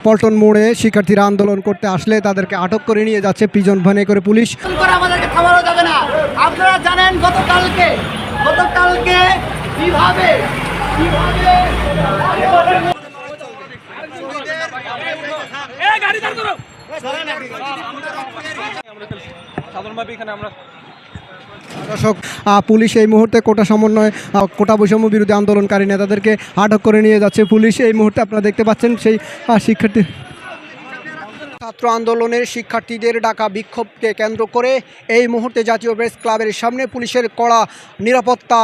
পল্টন মোড়ে শিক্ষার্থীরা আন্দোলন করতে আসলে তাদেরকে আটক করে নিয়ে যাচ্ছে পিজন ভ্যানে করে পুলিশ। আমাদেরকে থামানো যাবে না। আপনারা জানেন গতকালকে গতকালকে কীভাবে কীভাবে সাধারণভাবে এখানে আমরা দর্শক পুলিশ এই মুহূর্তে কোটা সমন্বয় কোটা বৈষম্য বিরোধী আন্দোলনকারী নেতাদেরকে আটক করে নিয়ে যাচ্ছে। পুলিশ এই মুহূর্তে আপনারা দেখতে পাচ্ছেন সেই শিক্ষার্থী ছাত্র আন্দোলনের শিক্ষার্থীদের ডাকা বিক্ষোভকে কেন্দ্র করে এই মুহূর্তে জাতীয় প্রেস ক্লাবের সামনে পুলিশের কড়া নিরাপত্তা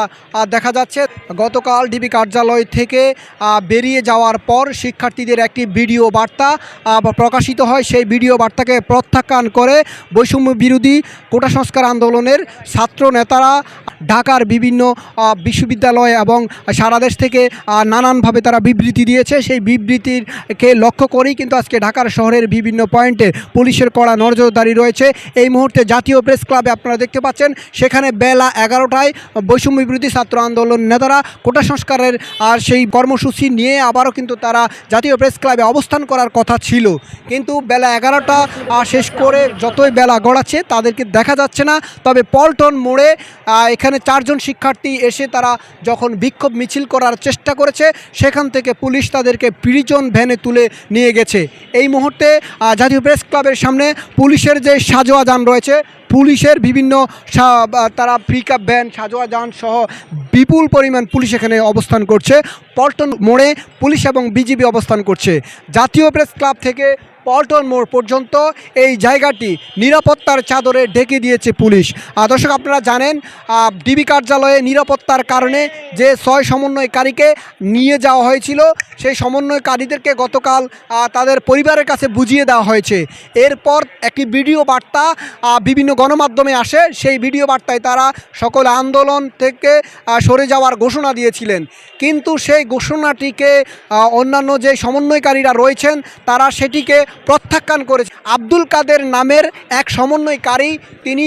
দেখা যাচ্ছে। গতকাল ডিবি কার্যালয় থেকে বেরিয়ে যাওয়ার পর শিক্ষার্থীদের একটি ভিডিও বার্তা প্রকাশিত হয়। সেই ভিডিও বার্তাকে প্রত্যাখ্যান করে বৈষম্য বিরোধী কোটা সংস্কার আন্দোলনের ছাত্র নেতারা ঢাকার বিভিন্ন বিশ্ববিদ্যালয় এবং সারা দেশ থেকে নানানভাবে তারা বিবৃতি দিয়েছে। সেই বিবৃতিরকে লক্ষ্য করেই কিন্তু আজকে ঢাকার শহরের বিভিন্ন পয়েন্টে পুলিশের কড়া নজরদারি রয়েছে। এই মুহূর্তে জাতীয় প্রেস ক্লাবে আপনারা দেখতে পাচ্ছেন, সেখানে বেলা এগারোটায় বৈষম্য বিরোধী ছাত্র আন্দোলন নেতারা কোটা সংস্কারের আর সেই কর্মসূচি নিয়ে আবারও কিন্তু তারা জাতীয় প্রেস ক্লাবে অবস্থান করার কথা ছিল। কিন্তু বেলা এগারোটা শেষ করে যতই বেলা গড়াচ্ছে তাদেরকে দেখা যাচ্ছে না। তবে পল্টন মোড়ে এখানে চারজন শিক্ষার্থী এসে তারা যখন বিক্ষোভ মিছিল করার চেষ্টা করেছে, সেখান থেকে পুলিশ তাদেরকে প্রিজন ভ্যানে তুলে নিয়ে গেছে। এই মুহূর্তে জাতীয় প্রেস ক্লাবের সামনে পুলিশের যে সাজোয়া যান রয়েছে, পুলিশের বিভিন্ন তারা পিকআপ ভ্যান সাজোয়া যান সহ বিপুল পরিমাণ পুলিশ এখানে অবস্থান করছে। পল্টন মোড়ে পুলিশ এবং বিজিবি অবস্থান করছে। জাতীয় প্রেস ক্লাব থেকে পল্টন মোড় পর্যন্ত এই জায়গাটি নিরাপত্তার চাদরে ঢেকে দিয়েছে পুলিশ। আহ, দর্শক আপনারা জানেন ডিবি কার্যালয়ে নিরাপত্তার কারণে যে ছয় সমন্বয়কারীকে নিয়ে যাওয়া হয়েছিল সেই সমন্বয়কারীদেরকে গতকাল তাদের পরিবারের কাছে বুঝিয়ে দেওয়া হয়েছে। এরপর একটি ভিডিও বার্তা বিভিন্ন গণমাধ্যমে আসে। সেই ভিডিও বার্তায় তারা সকল আন্দোলন থেকে সরে যাওয়ার ঘোষণা দিয়েছিলেন। কিন্তু সেই ঘোষণাটিকে অন্যান্য যে সমন্বয়কারীরা রয়েছেন তারা সেটিকে প্রত্যাখ্যান করেছে। আব্দুল কাদের নামের এক সমন্বয়কারী তিনি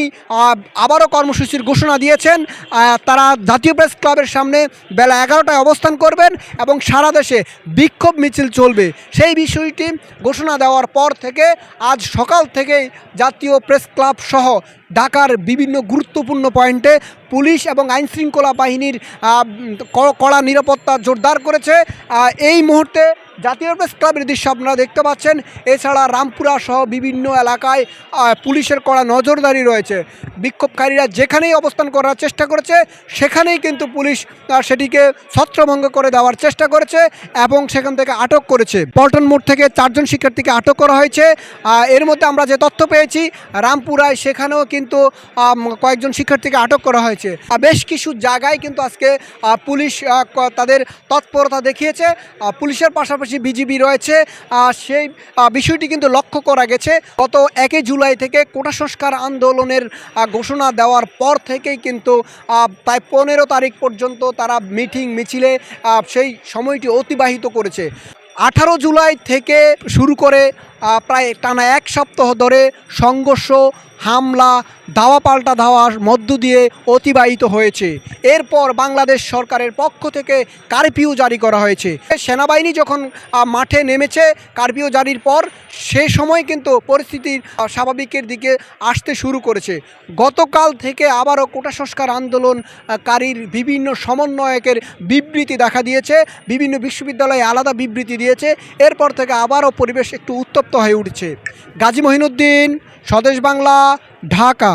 আবারও কর্মসূচির ঘোষণা দিয়েছেন তারা জাতীয় প্রেস ক্লাবের সামনে বেলা এগারোটায় অবস্থান করবেন এবং সারা দেশে বিক্ষোভ মিছিল চলবে। সেই বিষয়টি ঘোষণা দেওয়ার পর থেকে আজ সকাল থেকেই জাতীয় প্রেস ক্লাব সহ ঢাকার বিভিন্ন গুরুত্বপূর্ণ পয়েন্টে পুলিশ এবং আইনশৃঙ্খলা বাহিনীর কড়া নিরাপত্তা জোরদার করেছে। এই মুহূর্তে জাতীয় প্রেস ক্লাবের দৃশ্য আপনারা দেখতে পাচ্ছেন। এছাড়া রামপুরা সহ বিভিন্ন এলাকায় পুলিশের কড়া নজরদারি রয়েছে। বিক্ষোভকারীরা যেখানেই অবস্থান করার চেষ্টা করেছে, সেখানেই কিন্তু পুলিশ সেটিকে ছত্রভঙ্গ করে দেওয়ার চেষ্টা করেছে এবং সেখান থেকে আটক করেছে। পল্টন মোড় থেকে চারজন শিক্ষার্থীকে আটক করা হয়েছে। এর মধ্যে আমরা যে তথ্য পেয়েছি, রামপুরায় সেখানেও কিন্তু কয়েকজন শিক্ষার্থীকে আটক করা হয়েছে। বেশ কিছু জায়গায় কিন্তু আজকে পুলিশ তাদের তৎপরতা দেখিয়েছে। পুলিশের পাশাপাশি বিজিবি রয়েছে। আহ, সেই বিষয়টি কিন্তু লক্ষ্য করা গেছে। গত একই জুলাই থেকে কোটা সংস্কার আন্দোলনের ঘোষণা দেওয়ার পর থেকেই কিন্তু প্রায় পনেরো তারিখ পর্যন্ত তারা মিটিং মিছিলে সেই সময়টি অতিবাহিত করেছে। আঠারো জুলাই থেকে শুরু করে প্রায় টানা এক সপ্তাহ ধরে সংঘর্ষ হামলা দাওয়া পাল্টা ধাওয়ার মধ্য দিয়ে অতিবাহিত হয়েছে। এরপর বাংলাদেশ সরকারের পক্ষ থেকে কারফিউ জারি করা হয়েছে। সেনাবাহিনী যখন মাঠে নেমেছে কারফিউ জারির পর, সে সময় কিন্তু পরিস্থিতির স্বাভাবিকের দিকে আসতে শুরু করেছে। গতকাল থেকে আবারও কোটা সংস্কার আন্দোলনকারীর বিভিন্ন সমন্বয়কের বিবৃতি দেখা দিয়েছে। বিভিন্ন বিশ্ববিদ্যালয়ে আলাদা বিবৃতি দিয়েছে। এরপর থেকে আবারও পরিবেশ একটু উত্তপ্ত হয়ে উঠছে। গাজী মহিনুদ্দিন, স্বদেশ বাংলা। ঢাকা